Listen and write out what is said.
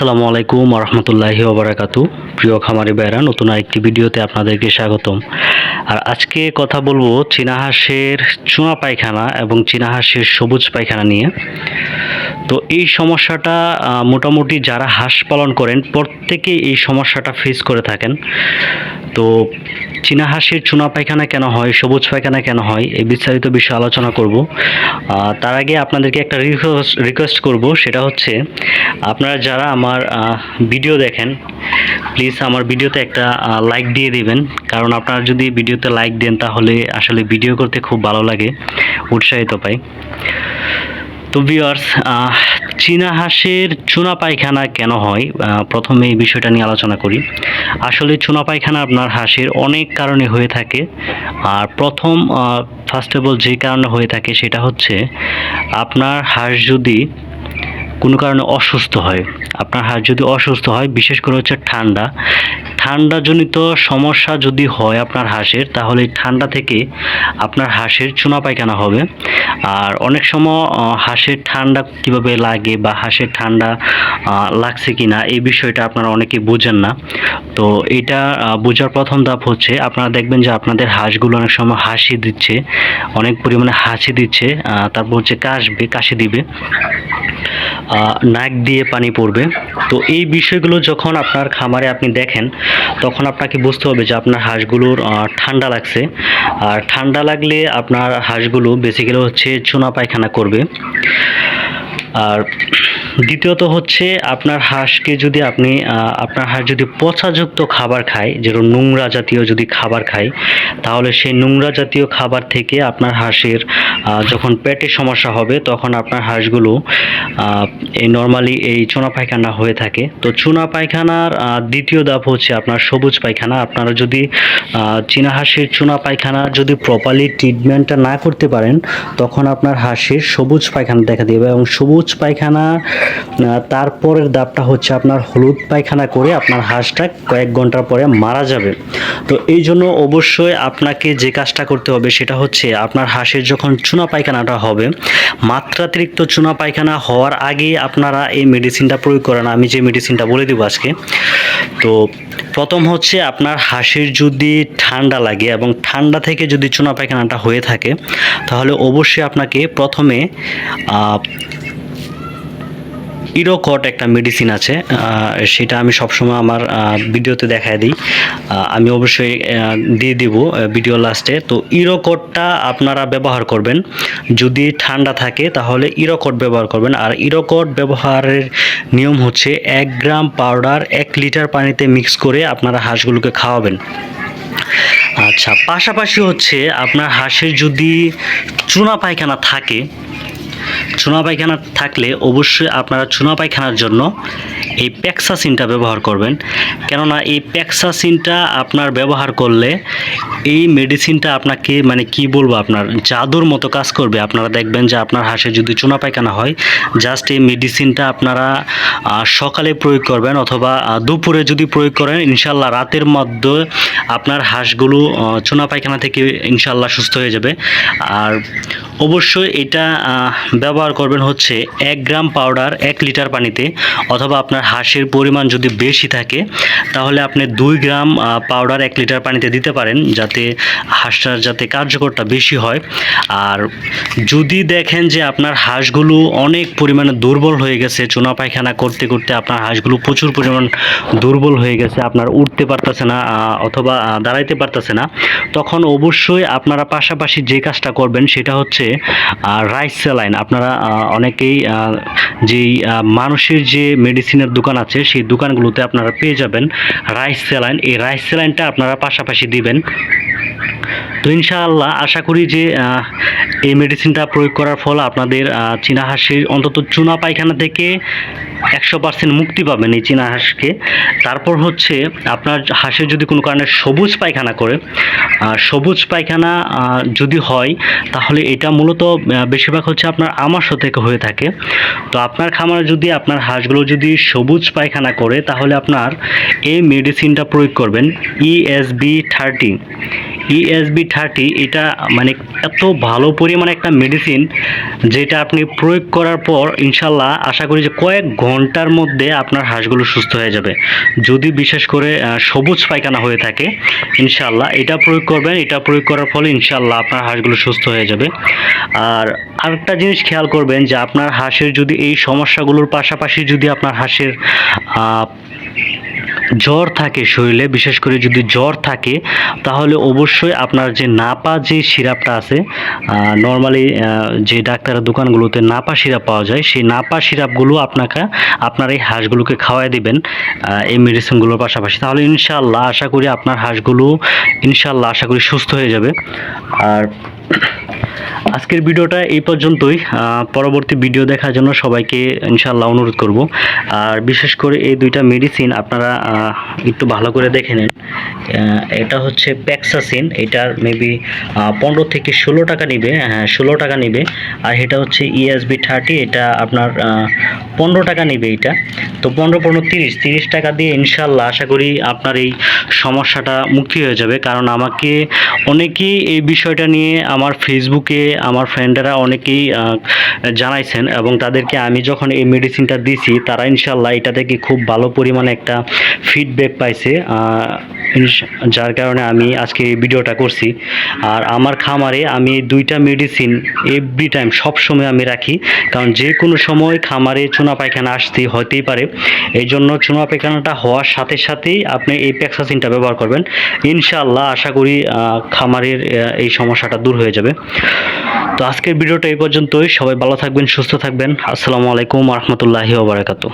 আসসালামু আলাইকুম রহমতুল্লাহি ওবরাকাতু। প্রিয় খামারি বেড়া নতুন আরেকটি ভিডিওতে আপনাদেরকে স্বাগতম। আর আজকে কথা বলব চীনা হাঁসের চুনা পায়খানা এবং চীনা হাঁসের সবুজ পায়খানা নিয়ে। তো এই সমস্যাটা মোটামুটি যারা হাঁস পালন করেন, প্রত্যেকেই এই সমস্যাটা ফেস করে থাকেন। তো চীনা হাঁসের চুনা পায়খানা কেন হয়, সবুজ পায়খানা কেন হয়, এই বিস্তারিত বিষয়ে আলোচনা করব। তার আগে আপনাদেরকে একটা রিকোয়েস্ট রিকোয়েস্ট করব, সেটা হচ্ছে, আপনারা যারা আমার ভিডিও দেখেন প্লিজ আমার ভিডিওতে একটা লাইক দিয়ে দিবেন। কারণ আপনারা যদি ভিডিওতে লাইক দেন, তাহলে আসলে ভিডিও করতে খুব ভালো লাগে, উৎসাহিত পাই। তো ভিউয়ার্স চীনা হাঁসের চুনা পায়খানা কেন হয়? প্রথমে এই বিষয়টা নিয়ে আলোচনা করি। আসলে চুনা পায়খানা আপনার হাঁসের অনেক কারণে হয়ে থাকে। আর প্রথম ফার্স্ট অফ অল যে কারণে হয়ে থাকে সেটা হচ্ছে, আপনার হাঁস যদি কোনো কারণে অসুস্থ হয়, আপনার হাঁস যদি অসুস্থ হয়, বিশেষ করে হচ্ছে ঠান্ডা ঠান্ডাজনিত সমস্যা যদি হয় আপনার হাঁসের, তাহলে ঠান্ডা থেকে আপনার হাঁসের চুনা পায়খানা হবে। আর অনেক সময় হাঁসের ঠান্ডা কীভাবে লাগে বা হাঁসের ঠান্ডা লাগছে কি না এই বিষয়টা আপনারা অনেকে বোঝেন না। তো এটা বোঝার প্রথম ধাপ হচ্ছে, আপনারা দেখবেন যে আপনাদের হাঁসগুলো অনেক সময় হাসি দিচ্ছে, অনেক পরিমাণে হাসি দিচ্ছে তারপর হচ্ছে কাশবে, কাশি দিবে। নাক দিয়ে পানি পড়বে। তো এই বিষয়গুলো যখন আপনার খামারে আপনি দেখেন, তখন আপনাকে বুঝতে হবে যে আপনার হাঁসগুলোর ঠান্ডা লাগছে। আর ঠান্ডা লাগলে আপনার হাঁসগুলো বেসিক্যালি হচ্ছে চুনা পায়খানা করবে। আর দ্বিতীয়ত হচ্ছে আপনার হাঁসকে যদি আপনি আপনার হাঁস যদি পচাযুক্ত খাবার খায়, যেরকম নোংরা জাতীয় যদি খাবার খায়, তাহলে সেই নোংরা জাতীয় খাবার থেকে আপনার হাঁসের যখন পেটে সমস্যা হবে, তখন আপনার হাঁসগুলো এই নর্মালি এই চুনা পায়খানা হয়ে থাকে। তো চুনা পায়খানার দ্বিতীয় ধাপ হচ্ছে আপনার সবুজ পায়খানা। আপনারা যদি চীনা হাঁসের চুনা পায়খানা যদি প্রপারলি ট্রিটমেন্টটা না করতে পারেন, তখন আপনার হাঁসের সবুজ পায়খানা দেখা দেবে এবং সবুজ পায়খানা তারপরের ধাপটা হচ্ছে আপনার হলুদ পায়খানা করে আপনার হাঁসটা কয়েক ঘণ্টা পরে মারা যাবে। তো এই জন্য অবশ্যই আপনাকে যে কাজটা করতে হবে সেটা হচ্ছে আপনার হাঁসের যখন চুনা পায়খানাটা হবে, মাত্রাতিরিক্ত চুনা পায়খানা হওয়ার আগে আপনারা এই মেডিসিনটা প্রয়োগ করেন। আমি যে মেডিসিনটা বলে দিব আজকে। তো প্রথম হচ্ছে আপনার হাঁসের যদি ঠান্ডা লাগে এবং ঠান্ডা থেকে যদি চুনা পায়খানাটা হয়ে থাকে, তাহলে অবশ্যই আপনাকে প্রথমে ইরোকট একটা মেডিসিন আছে সেটা আমি সবসময় আমার ভিডিওতে দেখায় দিই। আমি অবশ্যই দিয়ে দিব ভিডিও লাস্টে তো ইরোকটটা আপনারা ব্যবহার করবেন। যদি ঠান্ডা থাকে, তাহলে ইরোকট ব্যবহার করবেন। আর ইরোকট ব্যবহারের নিয়ম হচ্ছে এক গ্রাম পাউডার এক লিটার পানিতে মিক্স করে আপনারা হাঁসগুলোকে খাওয়াবেন। আচ্ছা পাশাপাশি হচ্ছে আপনার হাঁসের যদি চুনা পায়খানা থাকে চুনা পায়খানা থাকলে অবশ্যই আপনারা চুনা পায়খানার জন্য এই প্যাক্সাসিনটা ব্যবহার করবেন। কেননা এই প্যাক্সাসিনটা আপনার ব্যবহার করলে এই মেডিসিনটা আপনাকে মানে কি বলব আপনার জাদুর মতো কাজ করবে। আপনারা দেখবেন যে আপনার হাঁসে যদি চুনা পায়খানা হয় জাস্ট এই মেডিসিনটা আপনারা সকালে প্রয়োগ করবেন অথবা দুপুরে যদি প্রয়োগ করেন ইনশাল্লাহ রাতের মধ্যে আপনার হাঁসগুলো চুনা পায়খানা থেকে ইনশাল্লাহ সুস্থ হয়ে যাবে। আর অবশ্যই এটা আহ, ব্যবহার করবেন হচ্ছে এক গ্রাম পাউডার এক লিটার পানিতে অথবা আপনার হাঁসের পরিমাণ যদি বেশি থাকে, তাহলে আপনি দুই গ্রাম পাউডার এক লিটার পানিতে দিতে পারেন যাতে হাঁসটার যাতে কার্যকরটা বেশি হয়। আর যদি দেখেন যে আপনার হাঁসগুলো অনেক পরিমাণে দুর্বল হয়ে গেছে, চুনা পায়খানা করতে করতে আপনার হাঁসগুলো প্রচুর পরিমাণ দুর্বল হয়ে গেছে, আপনার উঠতে পারতেছে না অথবা দাঁড়াইতে পারতেছে না, তখন অবশ্যই আপনারা পাশাপাশি যে কাজটা করবেন সেটা হচ্ছে রাইস স্যালাইন আপনারা অনেকেই যেই মানুষের যে মেডিসিনের দোকান আছে, সেই দোকানগুলোতে আপনারা পেয়ে যাবেন রাইস স্যালাইন এই রাইস স্যালাইনটা আপনারা পাশাপাশি দিবেন। তো ইনশাআল্লাহ আশা করি যে এই মেডিসিনটা প্রয়োগ করার ফল আপনাদের চীনা হাঁসের অন্তত চুনা পায়খানা থেকে একশো পার্সেন্ট মুক্তি পাবেন এই চীনা হাঁসকে। তারপর হচ্ছে আপনার হাঁসের যদি কোনো কারণে সবুজ পায়খানা করে সবুজ পায়খানা যদি হয়, তাহলে এটা মূলত বেশিরভাগ হচ্ছে আপনার আমাশ থেকে হয়ে থাকে। তো আপনার খামারে যদি আপনার হাঁসগুলো যদি সবুজ পায়খানা করে, তাহলে আপনার এই মেডিসিনটা প্রয়োগ করবেন ইএসবি থার্টি ইএসবি থার্টি, এটা মানে এত ভালো পরিমাণে একটা মেডিসিন যেটা আপনি প্রয়োগ করার পর ইনশাল্লাহ আশা করি যে কয়েক ঘণ্টার মধ্যে আপনার হাঁসগুলো সুস্থ হয়ে যাবে। যদি বিশেষ করে সবুজ পায়খানা হয়ে থাকে, ইনশাল্লাহ এটা প্রয়োগ করবেন, এটা প্রয়োগ করার ফলে ইনশাল্লাহ আপনার হাঁসগুলো সুস্থ হয়ে যাবে। আর আরেকটা জিনিস খেয়াল করবেন যে আপনার হাঁসের যদি এই সমস্যাগুলোর পাশাপাশি যদি আপনার হাঁসের জ্বর থাকে শরীরে, বিশেষ করে যদি জ্বর থাকে, তাহলে অবশ্যই আপনার যে নাপা যে সিরাপটা আছে নর্মালি যে ডাক্তারের দোকানগুলোতে নাপা সিরাপ পাওয়া যায়, সেই নাপা সিরাপগুলো আপনাকে, আপনার এই হাঁসগুলোকে খাওয়াই দিবেন এই মেডিসিনগুলোর পাশাপাশি। তাহলে ইনশাল্লাহ আশা করি আপনার হাঁসগুলো ইনশাল্লাহ আশা করি সুস্থ হয়ে যাবে। আর আজকের ভিডিওটা এই পর্যন্তই। পরবর্তী ভিডিও দেখার জন্য সবাইকে ইনশাল্লাহ অনুরোধ করব। আর বিশেষ করে এই দুইটা মেডিসিন আপনারা একটু ভালো করে দেখে নিন। এটা হচ্ছে প্যাক্সাসিন এটার মেবি পনেরো থেকে ষোলো টাকা নিবে হ্যাঁ ষোলো টাকা নিবে। আর এটা হচ্ছে E ইএসবি থার্টি এটা আপনার পনেরো টাকা নিবে এটা। তো পনেরো পনেরো, তিরিশ তিরিশ টাকা দিয়ে ইনশাল্লাহ আশা করি আপনার এই সমস্যাটা মুক্তি হয়ে যাবে। কারণ আমাকে অনেকেই এই বিষয়টা নিয়ে আমার ফেসবুকে আমার ফ্রেন্ডেরা অনেকেই জানাইছেন এবং তাদেরকে আমি যখন এই মেডিসিনটা দিছি, তারা ইনশাল্লাহ এটা থেকে খুব ভালো পরিমাণে একটা ফিডব্যাক পাইছে। যার কারণে আমি আজকে এই ভিডিওটা করছি। আর আমার খামারে আমি দুইটা মেডিসিন এভরি টাইম সব সময় আমি রাখি। কারণ যে কোনো সময় খামারে চুনা পায়খানা আসতে হতেই পারে। এই জন্য চুনা পায়খানাটা হওয়ার সাথে সাথেই আপনি এই প্যাক্সাসিনটা ব্যবহার করবেন। ইনশাআল্লাহ আশা করি খামারের এই সমস্যাটা দূর হয়ে যাবে। তো আজকের ভিডিওটা এই পর্যন্তই। সবাই ভালো থাকবেন, সুস্থ থাকবেন। আসসালামু আলাইকুম রহমতুল্লাহি ওবরাকাতু